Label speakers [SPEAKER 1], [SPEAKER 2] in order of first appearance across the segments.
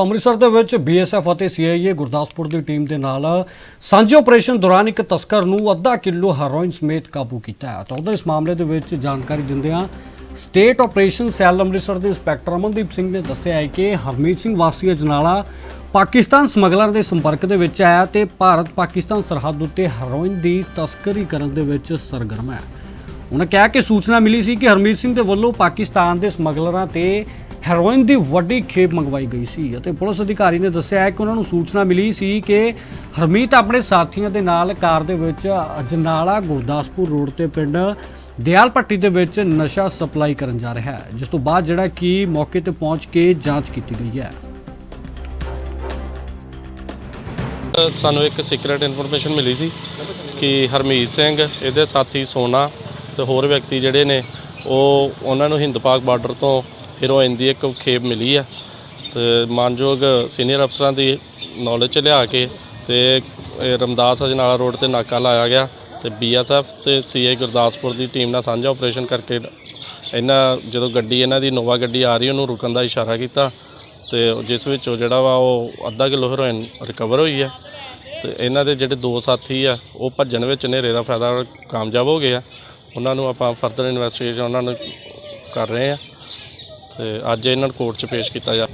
[SPEAKER 1] ਅੰਮ੍ਰਿਤਸਰ ਦੇ ਵਿੱਚ ਬੀਐਸਐਫ ਅਤੇ ਸੀਆਈਏ ਗੁਰਦਾਸਪੁਰ ਦੀ ਟੀਮ ਦੇ ਨਾਲ ਸਾਂਝੇ ਆਪਰੇਸ਼ਨ ਦੌਰਾਨ ਇੱਕ ਤਸਕਰ ਨੂੰ ਅੱਧਾ ਕਿਲੋ ਹੈਰੋਇਨ ਸਮੇਤ ਕਾਬੂ ਕੀਤਾ ਹੈ। ਤਾਂ ਉਧਰ ਇਸ ਮਾਮਲੇ ਦੇ ਵਿੱਚ ਜਾਣਕਾਰੀ ਦਿੰਦਿਆਂ ਸਟੇਟ ਆਪਰੇਸ਼ਨ ਸੈੱਲ ਅੰਮ੍ਰਿਤਸਰ ਦੇ ਇੰਸਪੈਕਟਰ ਅਮਨਦੀਪ ਸਿੰਘ ਨੇ ਦੱਸਿਆ ਹੈ ਕਿ ਹਰਮੀਤ ਸਿੰਘ ਵਾਸੀ ਅਜਨਾਲਾ ਪਾਕਿਸਤਾਨ ਸਮਗਲਰ ਦੇ ਸੰਪਰਕ ਦੇ ਵਿੱਚ ਆਇਆ ਤੇ ਭਾਰਤ ਪਾਕਿਸਤਾਨ ਸਰਹੱਦ ਉੱਤੇ ਹੈਰੋਇਨ ਦੀ ਤਸਕਰੀ ਕਰਨ ਦੇ ਵਿੱਚ ਸਰਗਰਮ ਹੈ। ਉਹਨਾਂ ਕਿਹਾ ਕਿ ਸੂਚਨਾ ਮਿਲੀ ਸੀ ਕਿ ਹਰਮੀਤ ਸਿੰਘ ਦੇ ਵੱਲੋਂ ਪਾਕਿਸਤਾਨ ਦੇ ਸਮਗਲਰਾਂ ਤੇ ਹੈਰੋਇਨ ਦੀ ਵੱਡੀ ਖੇਪ ਮੰਗਵਾਈ ਗਈ ਸੀ ਅਤੇ ਪੁਲਿਸ ਅਧਿਕਾਰੀ ਨੇ ਦੱਸਿਆ ਹੈ ਕਿ ਉਹਨਾਂ ਨੂੰ ਸੂਚਨਾ ਮਿਲੀ ਸੀ ਕਿ ਹਰਮੀਤ ਆਪਣੇ ਸਾਥੀਆਂ ਦੇ ਨਾਲ ਕਾਰ ਦੇ ਵਿੱਚ ਅਜਨਾਲਾ ਗੁਰਦਾਸਪੁਰ ਰੋਡ ਤੇ ਪਿੰਡ ਦਿਆਲ ਪੱਟੀ ਦੇ ਵਿੱਚ ਨਸ਼ਾ ਸਪਲਾਈ ਕਰਨ ਜਾ ਰਿਹਾ ਹੈ, ਜਿਸ ਤੋਂ ਬਾਅਦ ਜਿਹੜਾ ਕਿ ਮੌਕੇ ਤੇ ਪਹੁੰਚ ਕੇ ਜਾਂਚ ਕੀਤੀ ਗਈ ਹੈ।
[SPEAKER 2] ਸਾਨੂੰ ਇੱਕ ਸੀਕ੍ਰੀਟ ਇਨਫੋਰਮੇਸ਼ਨ ਮਿਲੀ ਸੀ ਕਿ ਹਰਮੀਤ ਸਿੰਘ, ਇਹਦੇ ਸਾਥੀ ਸੋਨਾ ਤੇ ਹੋਰ ਵਿਅਕਤੀ ਜਿਹੜੇ ਨੇ, ਉਹ ਉਹਨਾਂ ਨੂੰ ਹਿੰਦ ਪਾਕ ਬਾਰਡਰ ਤੋਂ ਹੀਰੋਇਨ ਦੀ ਇੱਕ ਖੇਪ ਮਿਲੀ ਆ ਤੇ ਮਾਨਯੋਗ ਸੀਨੀਅਰ ਅਫਸਰਾਂ ਦੀ ਨੌਲੇਜ ਚ ਲਿਆ ਕੇ ਤੇ ਰਮਦਾਸ ਅਜਨਾਲਾ ਰੋਡ ਤੇ ਨਾਕਾ ਲਾਇਆ ਗਿਆ ਤੇ ਬੀਐਸਐਫ ਤੇ ਸੀਆਈ ਗੁਰਦਾਸਪੁਰ ਦੀ ਟੀਮ ਨਾਲ ਸਾਂਝਾ ਆਪਰੇਸ਼ਨ ਕਰਕੇ ਇਹਨਾਂ ਜਦੋਂ ਗੱਡੀ ਇਹਨਾਂ ਦੀ ਨੋਵਾ ਗੱਡੀ ਆ ਰਹੀ, ਉਹਨੂੰ ਰੁਕਣ ਦਾ ਇਸ਼ਾਰਾ ਕੀਤਾ ਤੇ ਜਿਸ ਵਿੱਚ ਉਹ ਜਿਹੜਾ ਵਾ ਉਹ ਅੱਧਾ ਕਿਲੋ ਹੈਰੋਇਨ ਰਿਕਵਰ ਹੋਈ ਹੈ ਤੇ ਇਹਨਾਂ ਦੇ ਜਿਹੜੇ ਦੋ ਸਾਥੀ ਆ, ਉਹ ਭੱਜਣ ਵਿੱਚ ਹਨੇਰੇ ਦਾ ਫਾਇਦਾ ਕਾਮਯਾਬ ਹੋ ਗਏ ਆ। ਉਹਨਾਂ ਨੂੰ ਆਪਾਂ ਫਰਦਰ ਇਨਵੈਸਟੀਗੇਸ਼ਨ ਉਹਨਾਂ ਨੂੰ ਕਰ ਰਹੇ ਆ। ਤੇ ਅੱਜ ਇਹਨਾਂ ਨੂੰ ਕੋਰਟ 'ਚ ਪੇਸ਼ ਕੀਤਾ ਜਾ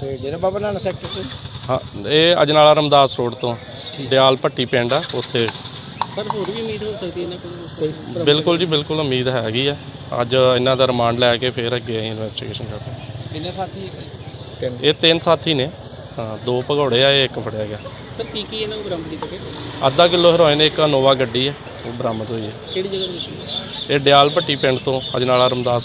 [SPEAKER 3] ਤੇ ਜਿਹੜਾ ਬਾਬਾ ਨਾਨਕ ਸੈਕਟਰ ਤੇ
[SPEAKER 2] ਹਾਂ ਇਹ ਅਜਨਾਲਾ ਰਮਦਾਸ ਰੋਡ ਤੋਂ ਦਿਆਲ ਭੱਟੀ ਪਿੰਡ ਆ ਉੱਥੇ।
[SPEAKER 3] ਸਰ ਹੋਰ ਵੀ ਉਮੀਦ ਹੋ ਸਕਦੀ ਇਹਨਾਂ ਕੋਲ? ਕੋਈ
[SPEAKER 2] ਬਿਲਕੁਲ ਜੀ ਬਿਲਕੁਲ ਉਮੀਦ ਹੈਗੀ ਆ। ਅੱਜ ਇਹਨਾਂ ਦਾ ਰਿਮਾਂਡ ਲੈ ਕੇ ਫਿਰ ਅੱਗੇ ਇਨਵੈਸਟੀਗੇਸ਼ਨ ਕਰਦੇ।
[SPEAKER 3] ਕਿੰਨੇ ਸਾਥੀ ਤਿੰਨ।
[SPEAKER 2] ਇਹ ਤਿੰਨ ਸਾਥੀ ਨੇ। ਹਾਂ ਦੋ ਭਗੌੜੇ ਆ ਇਹ ਇੱਕ ਫੜਿਆ ਗਿਆ।
[SPEAKER 3] ਸਰ ਕੀ ਕੀ ਇਹਨਾਂ ਨੂੰ ਬਰਾਮਦ ਕੀਤਾ ਗਿਆ?
[SPEAKER 2] ਅੱਧਾ ਕਿਲੋ ਹੈਰੋਇਨ ਇੱਕ ਨੋਵਾ ਗੱਡੀ ਹੈ ਉਹ ਬਰਾਮਦ ਹੋਈ ਹੈ
[SPEAKER 3] ਕਿਹੜੀ ਜਗ੍ਹਾ ਤੋਂ
[SPEAKER 2] ਇਹ ਡਿਆਲ ਭੱਟੀ ਪਿੰਡ ਤੋਂ ਅਜਨਾਲਾ ਰਮਦਾਸ